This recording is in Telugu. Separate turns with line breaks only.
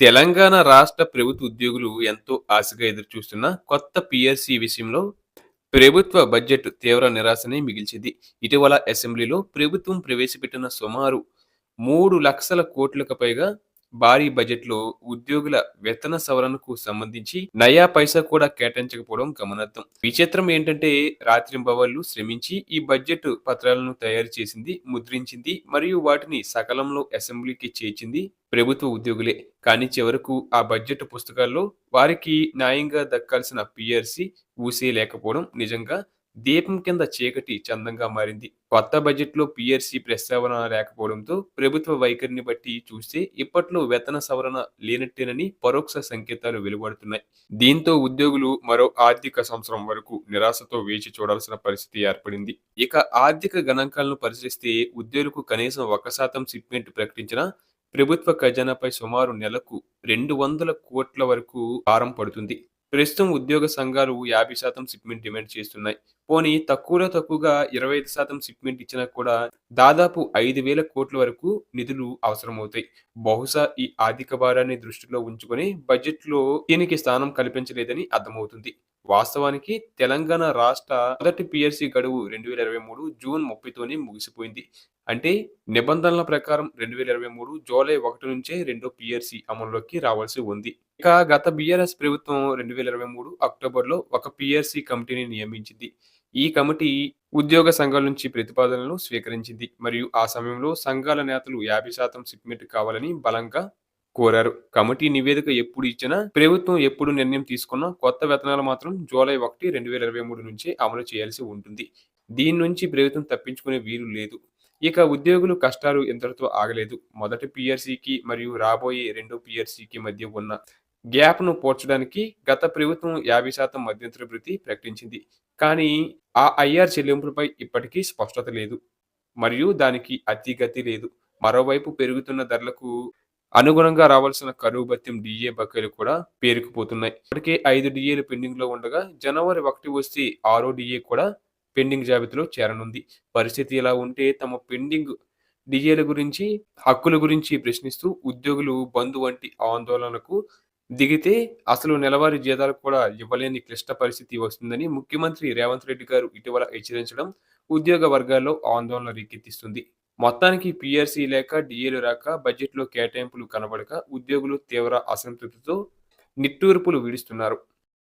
తెలంగాణ రాష్ట్ర ప్రభుత్వ ఉద్యోగులు ఎంతో ఆశగా ఎదురుచూస్తున్న కొత్త పిఆర్సీ విషయంలో ప్రభుత్వ బడ్జెట్ తీవ్ర నిరాశనే మిగిల్చింది. ఇటీవల అసెంబ్లీలో ప్రభుత్వం ప్రవేశపెట్టిన సుమారు మూడు లక్షల కోట్లకు పైగా భారీ బడ్జెట్లో ఉద్యోగుల వేతన సవరణకు సంబంధించి నయా పైసా కూడా కేటాయించకపోవడం గమనార్థం విచిత్రం ఏంటంటే రాత్రింబవళ్ళు శ్రమించి ఈ బడ్జెట్ పత్రాలను తయారు చేసింది ముద్రించింది మరియు వాటిని సకాలంలో అసెంబ్లీకి చేర్చింది ప్రభుత్వ ఉద్యోగులే. కానీ చివరకు ఆ బడ్జెట్ పుస్తకాల్లో వారికి న్యాయంగా దక్కాల్సిన పిఆర్సి ఊసే లేకపోవడం నిజంగా దీపం కింద చీకటి చందంగా మారింది. కొత్త బడ్జెట్లో పిఆర్సీ ప్రస్తావన లేకపోవడంతో ప్రభుత్వ వైఖరిని బట్టి చూస్తే ఇప్పట్లో వేతన సవరణ లేనట్టేనని పరోక్ష సంకేతాలు వెలువడుతున్నాయి. దీంతో ఉద్యోగులు మరో ఆర్థిక సంవత్సరం వరకు నిరాశతో వేచి చూడాల్సిన పరిస్థితి ఏర్పడింది. ఇక ఆర్థిక గణాంకాలను పరిశీలిస్తే ఉద్యోగులకు కనీసం ఒక శాతం సిప్మెంట్ ప్రకటించిన ప్రభుత్వ ఖజానాపై సుమారు నెలకు రెండు వందల కోట్ల వరకు భారం పడుతుంది. ప్రస్తుతం ఉద్యోగ సంఘాలు యాభై శాతం సిప్మెంట్ డిమాండ్ చేస్తున్నాయి. పోనీ తక్కువలో తక్కువగా ఇరవై ఐదు శాతం సిప్మెంట్ ఇచ్చినా కూడా దాదాపు ఐదు వేల కోట్ల వరకు నిధులు అవసరమవుతాయి. బహుశా ఈ ఆర్థిక భారాన్ని దృష్టిలో ఉంచుకొని బడ్జెట్లో దీనికి స్థానం కల్పించలేదని అర్థమవుతుంది. వాస్తవానికి తెలంగాణ రాష్ట్ర మొదటి పిఎస్సి గడువు రెండు వేల ఇరవై మూడు జూన్ ముప్పైతోనే ముగిసిపోయింది. అంటే నిబంధనల ప్రకారం రెండు వేల ఇరవై మూడు జూలై ఒకటి నుంచే రెండో పిఆర్సి అమల్లోకి రావాల్సి ఉంది. ఇక గత బీఆర్ఎస్ ప్రభుత్వం రెండు వేల ఇరవై మూడు అక్టోబర్లో ఒక పిఎస్సి కమిటీని నియమించింది. ఈ కమిటీ ఉద్యోగ సంఘాల నుంచి ప్రతిపాదనలు స్వీకరించింది మరియు ఆ సమయంలో సంఘాల నేతలు యాభై శాతం సిప్మెంట్ కావాలని బలంగా కోరారు. కమిటీ నివేదిక ఎప్పుడు ఇచ్చినా ప్రభుత్వం ఎప్పుడు నిర్ణయం తీసుకున్నా కొత్త వేతనాలు మాత్రం జూలై ఒకటి రెండు వేల ఇరవై మూడు నుంచి అమలు చేయాల్సి ఉంటుంది. దీని నుంచి ప్రభుత్వం తప్పించుకునే వీలు లేదు. ఇక ఉద్యోగులు కష్టాలు ఇంతటితో ఆగలేదు. మొదటి పిఆర్సీకి మరియు రాబోయే రెండో పిఆర్సీకి మధ్య ఉన్న గ్యాప్ను పోర్చడానికి గత ప్రభుత్వం యాభై శాతం మధ్యంతర భృతి ప్రకటించింది. కానీ ఆ ఐఆర్ చెల్లింపులపై ఇప్పటికీ స్పష్టత లేదు. మరియు దానికి అతిగతి లేదు. మరోవైపు పెరుగుతున్న ధరలకు అనుగుణంగా రావాల్సిన కరువు భత్యం డిఏ బకాయిలు కూడా పేరుకుపోతున్నాయి. ఇప్పటికే ఐదు డిఏలు పెండింగ్లో ఉండగా జనవరి ఒకటి వస్తే ఆరో డిఏ కూడా పెండింగ్ జాబితాలో చేరనుంది. పరిస్థితి ఇలా ఉంటే తమ పెండింగ్ డిఏల గురించి హక్కుల గురించి ప్రశ్నిస్తూ ఉద్యోగులు బంధు వంటి ఆందోళనకు దిగితే అసలు నెలవారీ జీతాలు కూడా ఇవ్వలేని క్లిష్ట పరిస్థితి వస్తుందని ముఖ్యమంత్రి రేవంత్ రెడ్డి గారు ఇటీవల హెచ్చరించడం ఉద్యోగ వర్గాల్లో ఆందోళన రేకెత్తిస్తుంది. మొత్తానికి పీఆర్సీ లేక డిఏలు రాక బడ్జెట్లో కేటాయింపులు కనబడక ఉద్యోగులు తీవ్ర అసంతృప్తితో నిట్టూర్పులు విడుస్తున్నారు.